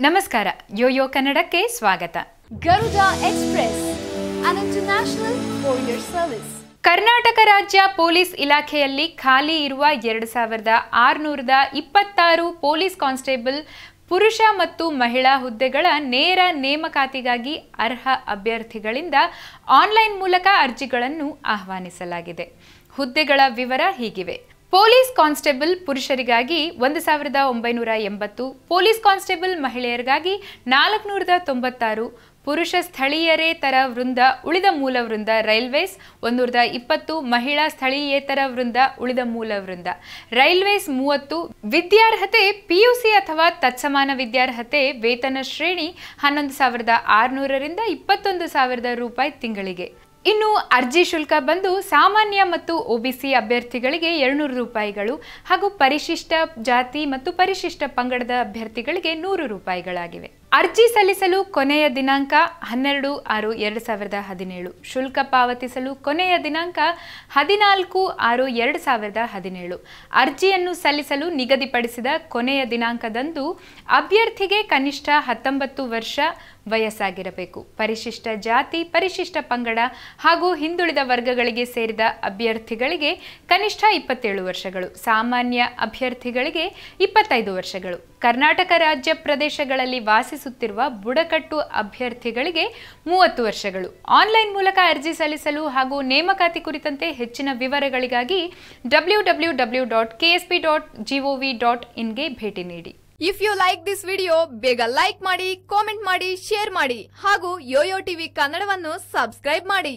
ನಮಸ್ಕಾರ ಯೋಯೋ ಕನ್ನಡಕ್ಕೆ ಸ್ವಾಗತ. Garuda express courier service. Karnataka ರಾಜ್ಯ ಪೊಲೀಸ್ ಇಲಾಖೆಯಲ್ಲಿ ಖಾಲಿ ಇರುವ ಎರಡು ಸಾವಿರದ ಆರುನೂರದ ಇಪ್ಪತ್ತಾರು ಪೊಲೀಸ್ ಕಾನ್ಸ್ಟೇಬಲ್ ಪುರುಷ ಮತ್ತು ಮಹಿಳಾ ಹುದ್ದೆಗಳ ನೇರ ನೇಮಕಾತಿಗಾಗಿ ಅರ್ಹ ಅಭ್ಯರ್ಥಿಗಳಿಂದ ಆನ್ಲೈನ್ ಮೂಲಕ ಅರ್ಜಿಗಳನ್ನು ಆಹ್ವಾನಿಸಲಾಗಿದೆ. ಹುದ್ದೆಗಳ ವಿವರ ಹೀಗಿವೆ. ಪೊಲೀಸ್ ಕಾನ್ಸ್ಟೇಬಲ್ ಪುರುಷರಿಗಾಗಿ ಒಂದು ಸಾವಿರದ ಒಂಬೈನೂರ ಎಂಬತ್ತು, ಪೊಲೀಸ್ ಕಾನ್ಸ್ಟೇಬಲ್ ಮಹಿಳೆಯರಿಗಾಗಿ ನಾಲ್ಕುನೂರದ ತೊಂಬತ್ತಾರು, ಪುರುಷ ಸ್ಥಳೀಯರೇತರ ವೃಂದ ಉಳಿದ ಮೂಲ ವೃಂದ ರೈಲ್ವೇಸ್, ಒಂದೂರದ ಇಪ್ಪತ್ತು, ಮಹಿಳಾ ಸ್ಥಳೀಯೇತರ ವೃಂದ ಉಳಿದ ಮೂಲ ವೃಂದ ರೈಲ್ವೇಸ್ ಮೂವತ್ತು, ವಿದ್ಯಾರ್ಹತೆ ಪಿಯುಸಿ ಅಥವಾ ತತ್ಸಮಾನ ವಿದ್ಯಾರ್ಹತೆ ವೇತನ ಶ್ರೇಣಿ ಹನ್ನೊಂದು ಸಾವಿರದ ಆರುನೂರರಿಂದ ಇಪ್ಪತ್ತೊಂದು ಸಾವಿರದ ರೂಪಾಯಿ ತಿಂಗಳಿಗೆ. ಇನ್ನು ಅರ್ಜಿ ಶುಲ್ಕ ಬಂದು ಸಾಮಾನ್ಯ ಮತ್ತು ಒಬಿಸಿ ಅಭ್ಯರ್ಥಿಗಳಿಗೆ ಎರಡುನೂರು ರೂಪಾಯಿಗಳು ಹಾಗೂ ಪರಿಶಿಷ್ಟ ಜಾತಿ ಮತ್ತು ಪರಿಶಿಷ್ಟ ಪಂಗಡದ ಅಭ್ಯರ್ಥಿಗಳಿಗೆ ನೂರು ರೂಪಾಯಿಗಳಾಗಿವೆ. ಅರ್ಜಿ ಸಲ್ಲಿಸಲು ಕೊನೆಯ ದಿನಾಂಕ ಹನ್ನೆರಡು ಆರು ಎರಡು ಸಾವಿರದ ಹದಿನೇಳು. ಶುಲ್ಕ ಪಾವತಿಸಲು ಕೊನೆಯ ದಿನಾಂಕ ಹದಿನಾಲ್ಕು ಆರು ಎರಡು ಸಾವಿರದ ಹದಿನೇಳು. ಅರ್ಜಿಯನ್ನು ಸಲ್ಲಿಸಲು ನಿಗದಿಪಡಿಸಿದ ಕೊನೆಯ ದಿನಾಂಕದಂದು ಅಭ್ಯರ್ಥಿಗೆ ಕನಿಷ್ಠ ಹತ್ತೊಂಬತ್ತು ವರ್ಷ ವಯಸ್ಸಾಗಿರಬೇಕು. ಪರಿಶಿಷ್ಟ ಜಾತಿ, ಪರಿಶಿಷ್ಟ ಪಂಗಡ ಹಾಗೂ ಹಿಂದುಳಿದ ವರ್ಗಗಳಿಗೆ ಸೇರಿದ ಅಭ್ಯರ್ಥಿಗಳಿಗೆ ಕನಿಷ್ಠ ಇಪ್ಪತ್ತೇಳು ವರ್ಷಗಳು. ಸಾಮಾನ್ಯ ಅಭ್ಯರ್ಥಿಗಳಿಗೆ ಇಪ್ಪತ್ತೈದು ವರ್ಷಗಳು. ಕರ್ನಾಟಕ ರಾಜ್ಯ ಪ್ರದೇಶಗಳಲ್ಲಿ ವಾಸಿಸುತ್ತಿರುವ ಬುಡಕಟ್ಟು ಅಭ್ಯರ್ಥಿಗಳಿಗೆ ಮೂವತ್ತು ವರ್ಷಗಳು. ಆನ್ಲೈನ್ ಮೂಲಕ ಅರ್ಜಿ ಸಲ್ಲಿಸಲು ಹಾಗೂ ನೇಮಕಾತಿ ಕುರಿತಂತೆ ಹೆಚ್ಚಿನ ವಿವರಗಳಿಗಾಗಿ W W W dot K S P dot gov dot ಇನ್ಗೆ ಭೇಟಿ ನೀಡಿ. If you like this video ಬೇಗ ಲೈಕ್ ಮಾಡಿ ಕಾಮೆಂಟ್ ಮಾಡಿ ಶೇರ್ ಮಾಡಿ ಹಾಗೂ ಯೋಯೋ ಟಿವಿ ಕನ್ನಡವನ್ನು ಸಬ್ಸ್ಕ್ರೈಬ್ ಮಾಡಿ.